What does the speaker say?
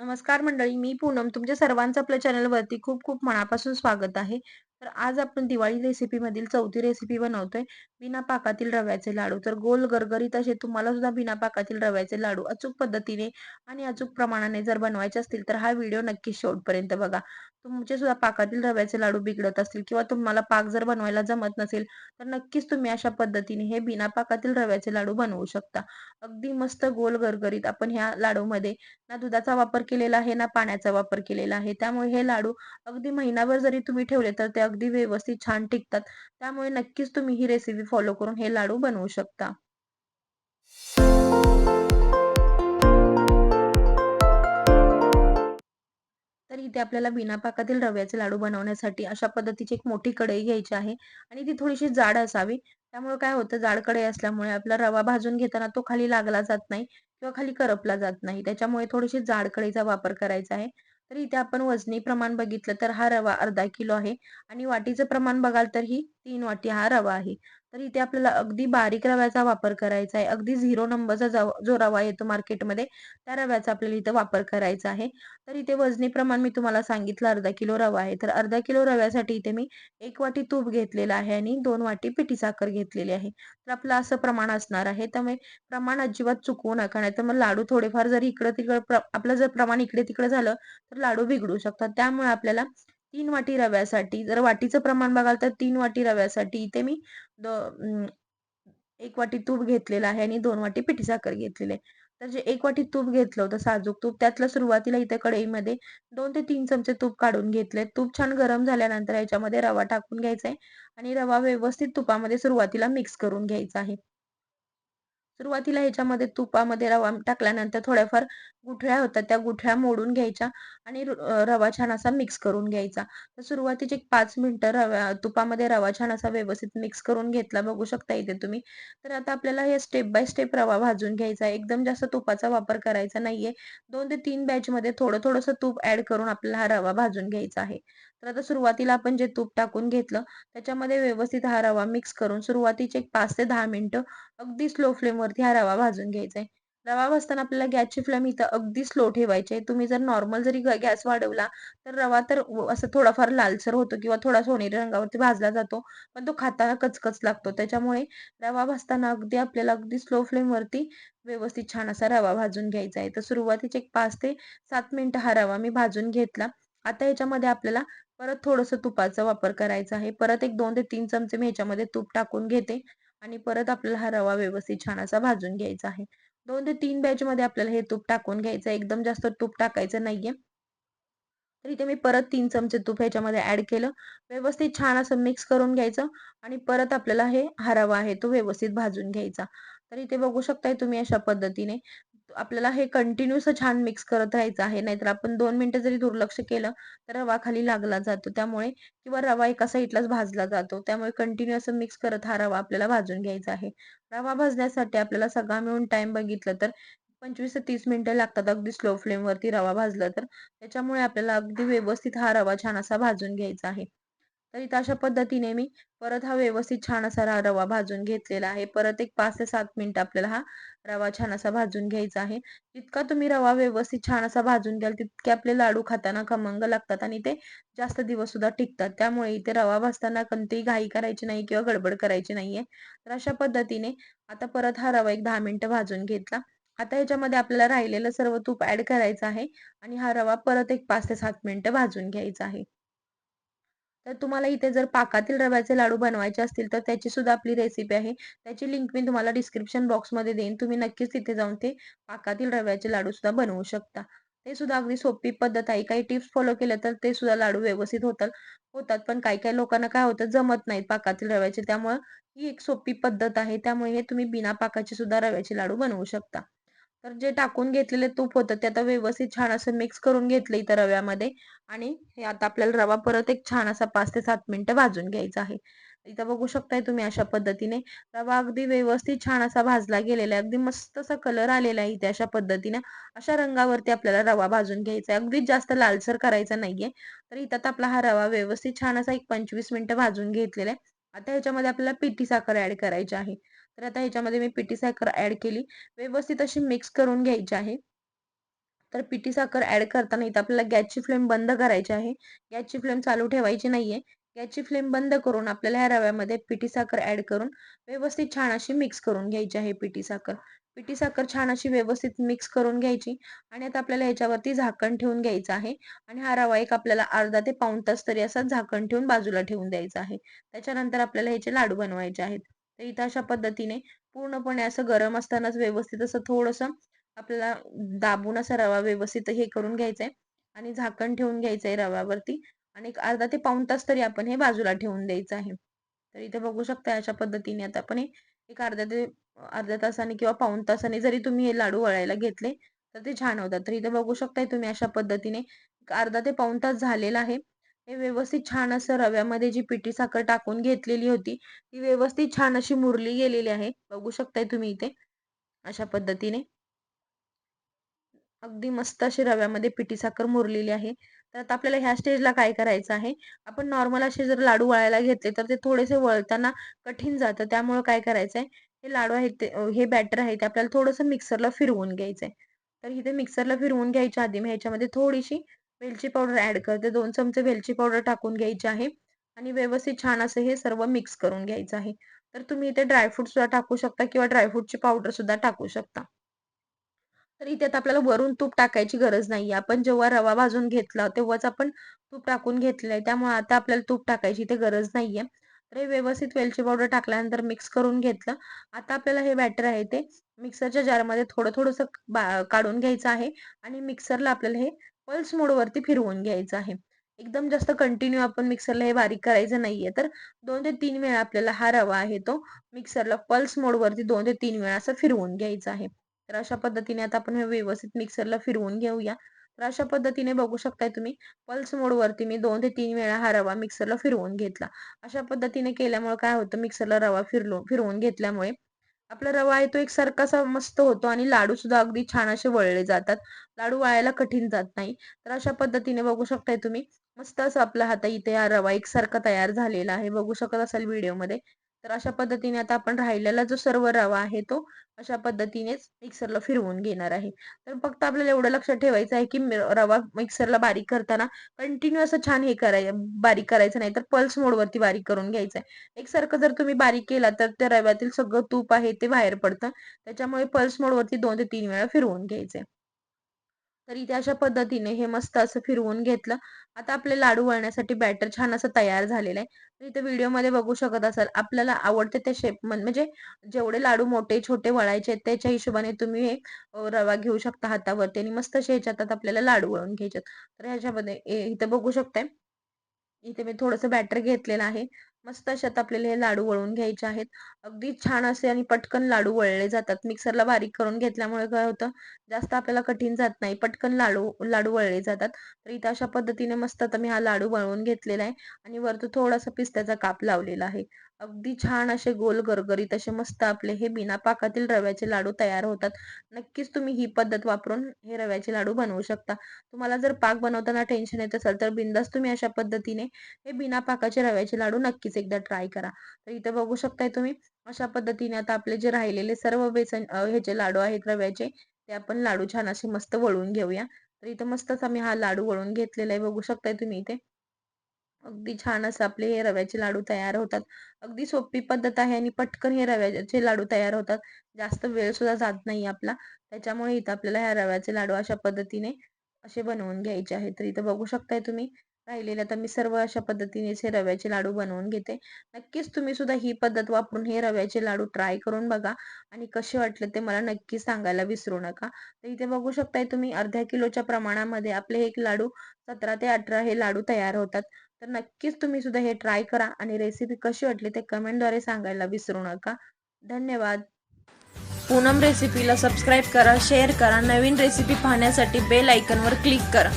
नमस्कार मंडळी, मी पूनम तुमच्या सर्वांचं आपल्या चॅनलवरती खूप खूप मनापासून स्वागत आहे. तर आज आपण दिवाळी रेसिपीमधील चौथी रेसिपी बनवतोय. बिना पाकातील रव्याचे लाडू. तर गोल गरगरीत असे तुम्हाला सुद्धा बिना पाकातील रव्याचे लाडू अचूक पद्धतीने आणि अचूक प्रमाणाने जर बनवायचे असतील तर हा व्हिडिओ नक्की शेवटपर्यंत बघा. तुमचे सुद्धा पाकातील रव्याचे लाडू बिघडत असतील किंवा तुम्हाला पाक जर बनवायला जमत नसेल तर नक्कीच तुम्ही अशा पद्धतीने हे बिना पाकातील रव्याचे लाडू बनवू शकता. अगदी मस्त गोल गरगरीत आपण ह्या लाडूमध्ये ना दुधाचा वापर केलेला आहे ना पाण्याचा वापर केलेला आहे. त्यामुळे हे लाडू अगदी महिनाभर जरी तुम्ही ठेवले तर ते अगदी व्यवस्थित छान टिकतात. त्यामुळे नक्कीच तुम्ही ही रेसिपी फॉलो करून हे लाडू बनवू शकता. तर इथे आपल्याला बिना पाकातील रव्याचे लाडू बनवण्यासाठी अशा पद्धतीची एक मोठी कढई घ्यायची आहे आणि ती थोडीशी जाड असावी. त्यामुळे काय होतं जाड कढई असल्यामुळे आपला रवा भाजून घेताना तो खाली लागला जात नाही किंवा खाली करपला जात नाही. त्याच्यामुळे थोडीशी जाड कढईचा वापर करायचा आहे. तर इथे आपण वजनी प्रमाण बघितलं तर हा रवा अर्धा किलो आहे आणि वाटीचं प्रमाण बघाल तर ही तीन वाटी हा रवा आहे. तर इथे आपल्याला अगदी बारीक रव्याचा वापर करायचा आहे. अगदी झिरो नंबरचा जो रवा येतो मार्केटमध्ये त्या रव्याचा आपल्याला इथे वापर करायचा आहे. तर इथे वजनी प्रमाण मी तुम्हाला सांगितलं अर्धा किलो रवा आहे. तर अर्धा किलो रव्यासाठी इथे मी एक वाटी तूप घेतलेलं आहे आणि दोन वाटी पिठी साखर घेतलेली आहे. तर आपलं असं प्रमाण असणार आहे. त्यामुळे प्रमाण अजिबात चुकवू नका. नाही तर मग लाडू थोडेफार जर इकडं-तिकडं आपलं जर प्रमाण इकडे-तिकडे झालं तर लाडू बिघडू शकतात. त्यामुळे आपल्याला तीन वाटी रव्यासाठी जर वाटीचं प्रमाण बघाल तर तीन वाटी रव्यासाठी इथे मी एक वाटी तूप घेतलेलं आहे आणि दोन वाटी पिठी साखर घेतलेली आहे. तर जे एक वाटी तूप घेतलं होतं साजूक तूप त्यातलं सुरुवातीला इथे कढईमध्ये दोन ते तीन चमचे तूप काढून घेतले. तूप छान गरम झाल्यानंतर याच्यामध्ये रवा टाकून घ्यायचा आहे आणि रवा व्यवस्थित तुपामध्ये सुरुवातीला मिक्स करून घ्यायचा आहे. सुरुवातीला ह्याच्यामध्ये तुपामध्ये रवा टाकल्यानंतर थोड्याफार गुठळ्या होतात. त्या गुठळ्या मोडून घ्यायच्या आणि रवा छान असा मिक्स करून घ्यायचा. तर सुरुवातीचे एक पाच मिनिटं रव्या तुपामध्ये रवा छान असा व्यवस्थित मिक्स करून घेतला बघू शकता इथे तुम्ही. तर आता आपल्याला हे स्टेप बाय स्टेप रवा भाजून घ्यायचा आहे. एकदम जास्त तुपाचा वापर करायचा नाहीये. दोन ते तीन बॅच मध्ये थोडं थोडंसं तूप ऍड करून आपल्याला हा रवा भाजून घ्यायचा आहे. तर आता सुरुवातीला आपण जे तूप टाकून घेतलं त्याच्यामध्ये व्यवस्थित हा रवा मिक्स करून सुरुवातीचे एक पाच ते दहा मिनिटं अगदी स्लो फ्लेमवरती हा रवा भाजून घ्यायचा आहे रवा भाजताना आपल्याला गॅसची फ्लेम इथं अगदी स्लो ठेवायची आहे. तुम्ही जर नॉर्मल जरी गॅस वाढवला तर रवा तर असं थोडाफार लालसर होतो किंवा थोडा सोनेरी रंगावरती भाजला जातो पण तो खाताना कचकच लागतो. त्याच्यामुळे रवा भाजताना अगदी आपल्याला अगदी स्लो फ्लेमवरती व्यवस्थित छान असा रवा भाजून घ्यायचा आहे तर सुरुवातीचे एक पाच ते सात मिनिटं हा रवा मी भाजून घेतला. आता याच्यामध्ये आपल्याला परत थोडस तुपाचा वापर करायचा आहे. परत एक दोन ते तीन चमचे मी ह्याच्यामध्ये तूप टाकून घेते आणि परत आपल्याला हा रवा व्यवस्थित छान असा भाजून घ्यायचा आहे. दोन ते तीन बॅच मध्ये आपल्याला हे तूप टाकून घ्यायचं एकदम जास्त तूप टाकायचं नाहीये. तर इथे मी परत तीन चमचे तूप ह्याच्यामध्ये ऍड केलं. व्यवस्थित छान असं मिक्स करून घ्यायचं आणि परत आपल्याला हे हा रवा आहे तो व्यवस्थित भाजून घ्यायचा. तर इथे बघू शकताय तुम्ही अशा पद्धतीने आपल्याला हे कंटिन्यूस छान मिक्स करत राहायचं आहे. नाहीतर आपण दोन मिनिटं जरी दुर्लक्ष केलं तर रवा खाली लागला जातो. त्यामुळे किंवा रवा एका साईडलाच भाजला जातो. त्यामुळे कंटिन्यू असं मिक्स करत हा रवा आपल्याला भाजून घ्यायचा आहे. रवा भाजण्यासाठी आपल्याला सगळा मिळून टाइम बघितलं तर पंचवीस ते तीस मिनिटं लागतात अगदी स्लो फ्लेमवरती रवा भाजला तर. त्याच्यामुळे आपल्याला अगदी व्यवस्थित हा रवा छान असा भाजून घ्यायचा आहे. तर इथं अशा पद्धतीने मी परत हा व्यवस्थित छान असा रवा भाजून घेतलेला आहे. परत एक पाच ते सात मिनिट आपल्याला हा रवा छान असा भाजून घ्यायचा आहे. जितका तुम्ही रवा व्यवस्थित छान असा भाजून घ्याल तितके आपले लाडू खाताना खमंग लागतात आणि ते जास्त दिवस सुद्धा टिकतात. त्यामुळे इथे रवा भाजताना कोणतीही घाई करायची नाही किंवा गडबड करायची नाहीये. तर अशा पद्धतीने आता परत हा रवा एक दहा मिनिटं भाजून घेतला. आता याच्यामध्ये आपल्याला राहिलेलं सर्व तूप ऍड करायचं आहे आणि हा रवा परत एक पाच ते सात मिनिटं भाजून घ्यायचा आहे. तर तुम्हाला इथे जर पाकातील रव्याचे लाडू बनवायचे असतील तर त्याची सुद्धा आपली रेसिपी आहे. त्याची लिंक मी तुम्हाला डिस्क्रिप्शन बॉक्समध्ये देईन. तुम्ही नक्कीच तिथे जाऊन ते पाकातील रव्याचे लाडू सुद्धा बनवू शकता. ते सुद्धा अगदी सोपी पद्धत आहे. काही टिप्स फॉलो केल्या तर ते सुद्धा लाडू व्यवस्थित होतात. होतात पण काही काही लोकांना काय होतं जमत नाहीत पाकातील रव्याचे. त्यामुळे ही एक सोपी पद्धत आहे. त्यामुळे हे तुम्ही बिना पाकाचे सुद्धा रव्याचे लाडू बनवू शकता. तर जे टाकून घेतलेले तूप होतं ते आता व्यवस्थित छान असं मिक्स करून घेतलं इथं रव्यामध्ये. आणि हे आता आपल्याला रवा परत एक छान असा पाच ते सात मिनिटं भाजून घ्यायचा आहे. इथं बघू शकताय तुम्ही अशा पद्धतीने. रवा अगदी व्यवस्थित छान असा भाजला गेलेला आहे. अगदी मस्त असा कलर आलेला आहे इथे अशा पद्धतीने. अशा रंगावरती आपल्याला रवा भाजून घ्यायचा आहे. अगदीच जास्त लालसर करायचा नाहीये. तर इथं आपला हा रवा व्यवस्थित छान असा एक पंचवीस मिनिटं भाजून घेतलेला आहे. आता ह्याच्यामध्ये आपल्याला पिठी साखर ऍड करायची आहे. तर आता ह्याच्यामध्ये मी पिठी साखर ऍड केली. व्यवस्थित अशी मिक्स करून घ्यायची आहे. तर पिठी साखर ॲड करताना इथं आपल्याला गॅसची फ्लेम बंद करायची आहे. गॅसची फ्लेम चालू ठेवायची नाहीये. गॅसची फ्लेम बंद करून आपल्याला ह्या रव्यामध्ये पिठी साखर ॲड करून व्यवस्थित छान अशी मिक्स करून घ्यायची आहे पिठी साखर. पिठी साखर छान अशी व्यवस्थित मिक्स करून घ्यायची आणि आता आपल्याला ह्याच्यावरती झाकण ठेवून घ्यायचं आहे. आणि हा रवा एक आपल्याला अर्धा ते पाऊण तास तरी असा झाकण ठेवून बाजूला ठेवून द्यायचा आहे. त्याच्यानंतर आपल्याला ह्याचे लाडू बनवायचे आहेत. तर इथं अशा पद्धतीने पूर्णपणे असं गरम असतानाच व्यवस्थित असं थोडंसं आपल्याला दाबून असा रवा व्यवस्थित हे करून घ्यायचा आहे आणि झाकण ठेवून घ्यायचं आहे रव्यावरती आणि एक अर्धा ते पाऊण तास तरी आपण हे बाजूला ठेवून द्यायचं आहे. तर इथे बघू शकता अशा पद्धतीने आता आपण हे एक अर्ध्या ते अर्ध्या तासाने किंवा पाऊण तासाने जरी तुम्ही हे लाडू वळायला घेतले तर ते छान होतात. तर इथे बघू शकताय तुम्ही अशा पद्धतीने अर्धा ते पाऊण तास झालेला आहे. हे व्यवस्थित छान असं रव्यामध्ये जी पिठी साखर टाकून घेतलेली होती ती व्यवस्थित छान अशी मुरली गेलेली आहे. बघू शकताय तुम्ही इथे अशा पद्धतीने. अगदी मस्त अशी रव्यामध्ये पिठी साखर मुरलेली आहे. तर आता आपल्याला ह्या स्टेजला काय करायचं आहे? आपण नॉर्मल असे जर लाडू वळायला घेतले तर ते थोडेसे वळताना कठीण जातं. त्यामुळे काय करायचं आहे हे लाडू आहेत ते हे बॅटर आहे ते आपल्याला थोडंसं मिक्सरला फिरवून घ्यायचं आहे तर इथे मिक्सरला फिरवून घ्यायच्या आधी मी ह्याच्यामध्ये थोडीशी वेलची पावडर ऍड करते. दोन चमचे वेलची पावडर टाकून घ्यायची आहे आणि व्यवस्थित छान असं हे सर्व मिक्स करून घ्यायचं आहे. तर तुम्ही इथे ड्रायफ्रूट सुद्धा टाकू शकता किंवा ड्रायफ्रूटची पावडर सुद्धा टाकू शकता. तर इथे आता आपल्याला वरून तूप टाकायची गरज नाहीये आपण जेव्हा रवा भाजून घेतला तेव्हाच आपण तूप टाकून घेतलेलं आहे त्यामुळे आता आपल्याला तूप टाकायची इथे गरज नाहीये. तर हे व्यवस्थित वेलची पावडर टाकल्यानंतर मिक्स करून घेतलं. आता आपल्याला हे बॅटर आहे ते मिक्सरच्या जारमध्ये थोडं थोडंसं काढून घ्यायचं आहे आणि मिक्सरला आपल्याला हे पल्स मोडवरती फिरवून घ्यायचं आहे. एकदम जास्त कंटिन्यू आपण मिक्सरला हे बारीक करायचं नाहीये. तर दोन ते तीन वेळा आपल्याला हा रवा आहे तो मिक्सरला पल्स मोडवरती दोन ते तीन वेळा असं फिरवून घ्यायचा आहे. तर अशा पद्धतीने आता आपण हे व्यवस्थित मिक्सरला फिरवून घेऊया. तर अशा पद्धतीने बघू शकताय तुम्ही पल्स मोडवरती मी दोन ते तीन वेळा हा रवा मिक्सरला फिरवून घेतला. अशा पद्धतीने केल्यामुळे काय होतं मिक्सरला रवा फिरलो फिरवून घेतल्यामुळे आपला रवा आहे तो एक सारखासा मस्त होतो आणि लाडू सुद्धा अगदी छान असे वळले जातात. लाडू वळायला कठीण जात नाही. तर अशा पद्धतीने बघू शकताय तुम्ही. मस्त असं आपला हाता इथे हा रवा एकसारखा तयार झालेला आहे. बघू शकत असाल व्हिडिओमध्ये तर अशा पद्धतीने आता आपण राहिलेला जो सर्व रवा आहे तो अशा पद्धतीनेच मिक्सरला फिरवून घेणार आहे. तर फक्त आपल्याला एवढं लक्षात ठेवायचं आहे की रवा मिक्सरला बारीक करताना कंटिन्यू असं छान हे कराय बारीक करायचं नाही तर पल्स मोडवरती बारीक करून घ्यायचं आहे. एकसारखं जर तुम्ही बारीक केला तर त्या रव्यातील सगळं तूप आहे ते बाहेर पडतं. त्याच्यामुळे पल्स मोडवरती दोन ते तीन वेळा फिरवून घ्यायचंय तर इथे अशा पद्धतीने हे मस्त असं फिरवून घेतलं. आता आपले लाडू वळण्यासाठी बॅटर छान असं तयार झालेलं आहे. तर इथे व्हिडिओमध्ये बघू शकत असाल आपल्याला आवडते त्या शेप म्हणजे जेवढे लाडू मोठे छोटे वळायचे त्याच्या हिशोबाने तुम्ही हे रवा घेऊ शकता हातावरती आणि मस्त असे ह्याच्यात आपल्याला लाडू वळून घ्यायचे तर ह्याच्यामध्ये इथे बघू शकताय. इथे मी थोडंसं बॅटर घेतलेलं आहे. मस्त अशात आपल्याला हे लाडू वळून घ्यायचे आहेत. अगदी छान असे आणि पटकन लाडू वळले जातात. मिक्सरला बारीक करून घेतल्यामुळे काय होतं जास्त आपल्याला कठीण जात नाही. पटकन लाडू लाडू वळले जातात. तर इथं अशा पद्धतीने मस्त आता मी हा लाडू वळवून घेतलेला आहे आणि वरतून थोडासा पिस्त्याचा काप लावलेला आहे. अगदी छान असे गोल गरगरीत असे मस्त आपले हे बिना पाकातील रव्याचे लाडू तयार होतात. नक्कीच तुम्ही ही पद्धत वापरून हे रव्याचे लाडू बनवू शकता. तुम्हाला जर पाक बनवताना टेन्शन येत असेल तर बिंदास तुम्ही अशा पद्धतीने हे बिना पाकाचे रव्याचे लाडू नक्कीच एकदा ट्राय करा. तर इथे बघू शकताय तुम्ही अशा पद्धतीने आता आपले जे राहिलेले सर्व बेसन ह्याचे लाडू आहेत रव्याचे ते आपण लाडू छान असे मस्त वळून घेऊया. तर इथे मस्तच आम्ही हा लाडू वळून घेतलेला आहे. बघू शकताय तुम्ही इथे. अगदी छान असं आपले हे रव्याचे लाडू तयार होतात. अगदी सोपी पद्धत आहे आणि पटकन हे रव्याचे लाडू तयार होतात. जास्त वेळ सुद्धा जात नाही आपला. त्याच्यामुळे इथं आपल्याला ह्या रव्याचे लाडू अशा पद्धतीने असे बनवून घ्यायचे आहेत. तर इथं बघू शकताय तुम्ही राहिलेले आता मी सर्व अशा पद्धतीनेच हे रव्याचे लाडू बनवून घेते. नक्कीच तुम्ही सुद्धा ही पद्धत वापरून हे रव्याचे लाडू ट्राय करून बघा. आणि कसे वाटले ते मला नक्की सांगायला विसरू नका. तर इथे बघू शकताय तुम्ही अर्ध्या किलोच्या प्रमाणामध्ये आपले एक लाडू सतरा ते अठरा हे लाडू तयार होतात. तर नक्कीच तुम्ही सुद्धा हे ट्राय करा आणि रेसिपी कशी वाटली ते कमेंटद्वारे सांगायला विसरू नका. धन्यवाद. पूनम रेसिपीला सबस्क्राईब करा शेअर करा नवीन रेसिपी पाहण्यासाठी बेल आयकनवर क्लिक करा.